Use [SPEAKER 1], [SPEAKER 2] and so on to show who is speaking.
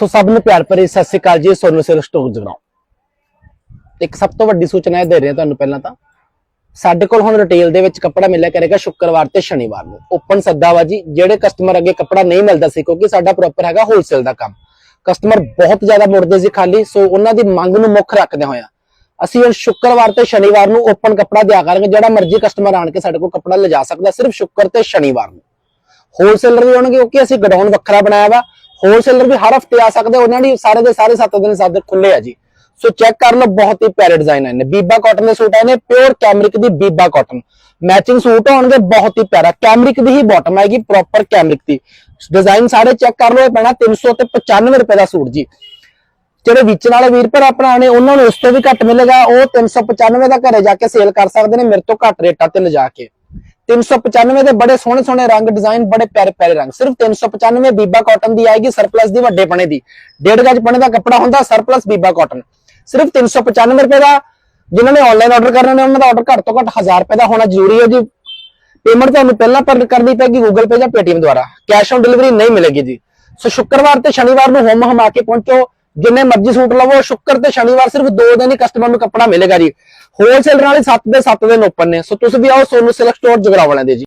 [SPEAKER 1] ਸੋ ਸਭ ਨੂੰ ਪਿਆਰ ਭਰੀ ਸਤਿ ਸ਼੍ਰੀ ਅਕਾਲ ਜੀ, ਸੋਨੂੰ ਸਿਰ ਸਟੋਰ ਜਗਰਾਉਂ। ਇੱਕ ਸਭ ਤੋਂ ਵੱਡੀ ਸੂਚਨਾ ਇਹ ਦੇ ਰਹੇ ਤੁਹਾਨੂੰ ਪਹਿਲਾਂ ਤਾਂ, ਸਾਡੇ ਕੋਲ ਹੁਣ ਰਿਟੇਲ ਦੇ ਵਿੱਚ ਕੱਪੜਾ ਮਿਲਿਆ ਕਰੇਗਾ ਸ਼ੁੱਕਰਵਾਰ ਤੇ ਸ਼ਨੀਵਾਰ ਨੂੰ। ਓਪਨ ਸੱਦਾ ਵਾ ਜੀ, ਜਿਹੜੇ ਕਸਟਮਰ ਅੱਗੇ ਕੱਪੜਾ ਨਹੀਂ ਮਿਲਦਾ ਸੀ, ਕਿਉਂਕਿ ਸਾਡਾ ਪ੍ਰੋਪਰ ਹੈਗਾ ਹੋਲਸੇਲ ਦਾ ਕੰਮ। ਕਸਟਮਰ ਬਹੁਤ ਜ਼ਿਆਦਾ ਮੁੜਦੇ ਸੀ ਖਾਲੀ, ਸੋ ਉਹਨਾਂ ਦੀ ਮੰਗ ਨੂੰ ਮੁੱਖ ਰੱਖਦੇ ਹੋਇਆ ਅਸੀਂ ਹੁਣ ਸ਼ੁੱਕਰਵਾਰ ਤੇ ਸ਼ਨੀਵਾਰ ਨੂੰ ਓਪਨ ਕੱਪੜਾ ਦਿਆ ਕਰਾਂਗੇ, ਜਿਹੜਾ ਮਰਜ਼ੀ ਕਸਟਮਰ ਆਣ ਕੇ ਸਾਡੇ ਕੋਲ ਕੱਪੜਾ ਲਿਜਾ ਸਕਦਾ, ਸਿਰਫ ਸ਼ੁੱਕਰ ਤੇ ਸ਼ਨੀਵਾਰ ਨੂੰ। ਹੋਲਸੇਲਰ ਵੀ ਹੋਣਗੇ ਕਿਉਂਕਿ ਅਸੀਂ ਗਡਾਊਨ ਵੱਖਰਾ ਬਣਾਇਆ ਵਾ ਹੋਲਸੇਲਰ ਵੀ ਹਰ ਹਫ਼ਤੇ ਆ ਸਕਦੇ ਉਹਨਾਂ ਦੀ ਸਾਰੇ ਦੇ ਸਾਰੇ 7 ਦਿਨ ਸਾਡੇ ਖੁੱਲੇ ਆ ਜੀ। ਸੋ ਚੈੱਕ ਕਰ ਲਓ, ਬਹੁਤ ਹੀ ਪਿਆਰੇ ਡਿਜ਼ਾਈਨ ਆਏ ਨੇ ਬੀਬਾ ਕਾਟਨ ਦੇ ਸੂਟ ਆਏ ਨੇ ਪਿਓਰ ਕੈਮਰਿਕ ਦੀ ਬੀਬਾ ਕਾਟਨ ਮੈਚਿੰਗ ਸੂਟ ਹੋਣਗੇ, ਬਹੁਤ ਹੀ ਪਿਆਰਾ। ਕੈਮਰਿਕ ਦੀ ਹੀ ਬਾਟਮ ਆਏਗੀ ਪ੍ਰੋਪਰ ਕੈਮਰਿਕ ਦੀ। ਡਿਜ਼ਾਈਨ ਸਾਰੇ ਚੈੱਕ ਕਰ ਲਓ, ਇਹ ਪੈਣਾ 300 ਤੇ 95 ਰੁਪਏ ਦਾ ਸੂਟ ਜੀ। ਜਿਹੜੇ ਵਿੱਚ ਵਾਲੇ ਵੀਰ ਭਰਾ ਆਪਣਾ ਨੇ, ਉਹਨਾਂ ਨੂੰ ਉਸ ਤੋਂ ਵੀ ਘੱਟ ਮਿਲੇਗਾ, ਉਹ 395 ਦਾ ਘਰੇ ਜਾ ਕੇ ਸੇਲ ਕਰ ਸਕਦੇ ਨੇ, ਮੇਰੇ ਤੋਂ ਘੱਟ ਰੇਟਾਂ ਤੇ ਲਿਜਾ ਕੇ। 395 ਦੇ ਬੜੇ ਸੋਹਣੇ ਸੋਹਣੇ ਰੰਗ ਡਿਜ਼ਾਈਨ ਬੜੇ ਪਿਆਰੇ ਪਿਆਰੇ ਰੰਗ। ਸਿਰਫ 395 ਬੀਬਾ ਕਾਟਨ ਦੀ ਆਏਗੀ ਸਰਪਲਸ ਦੀ ਵੱਡੇ ਪਣੇ ਦੀ। ਡੇਢ ਗਜ ਪਣੇ ਦਾ ਕੱਪੜਾ ਹੁੰਦਾ ਸਰਪਲਸ ਬੀਬਾ ਕਾਟਨ ਸਿਰਫ 395 ਰੁਪਏ ਦਾ ਜਿਨ੍ਹਾਂ ਨੇ ਆਨਲਾਈਨ ਆਰਡਰ ਕਰਨਾ ਨੇ, ਉਹਨਾਂ ਦਾ ਆਰਡਰ ਘੱਟ ਤੋਂ ਘੱਟ 1000 ਰੁਪਏ ਦਾ ਹੋਣਾ ਜ਼ਰੂਰੀ ਹੈ ਜੀ। ਪੇਮੈਂਟ ਤੁਹਾਨੂੰ ਪਹਿਲਾਂ ਪਰ ਕਰਨੀ ਪੈਗੀ Google Pay ਜਾਂ Paytm ਦੁਆਰਾ। ਕੈਸ਼ ਔਨ ਡਿਲੀਵਰੀ ਨਹੀਂ ਮਿਲੇਗੀ ਜੀ। ਸੋ ਸ਼ੁੱਕਰਵਾਰ ਤੇ ਸ਼ਨੀਵਾਰ ਨੂੰ ਹੋਮ ਹਮਾ ਕੇ ਪਹੁੰਚੋ। ਜਿੰਨੇ ਮਰਜ਼ੀ ਸੂਟ ਲਵੋ, ਸ਼ੁੱਕਰ ਤੇ ਸ਼ਨੀਵਾਰ ਸਿਰਫ ਦੋ ਦਿਨ ਹੀ ਕਸਟਮਰ ਨੂੰ ਕੱਪੜਾ ਮਿਲੇਗਾ ਜੀ। ਹੋਲਸੇਲਰ ਵਾਲੇ 7 ਦੇ 7 ਦਿਨ ਓਪਨ ਨੇ। ਸੋ ਤੁਸੀਂ ਵੀ ਆਓ, ਸੋਨੂ ਸਿਲਕ ਸਟੋਰ ਜਗਰਾਵਾਂ ਵਾਲਿਆਂ ਦੇ ਜੀ।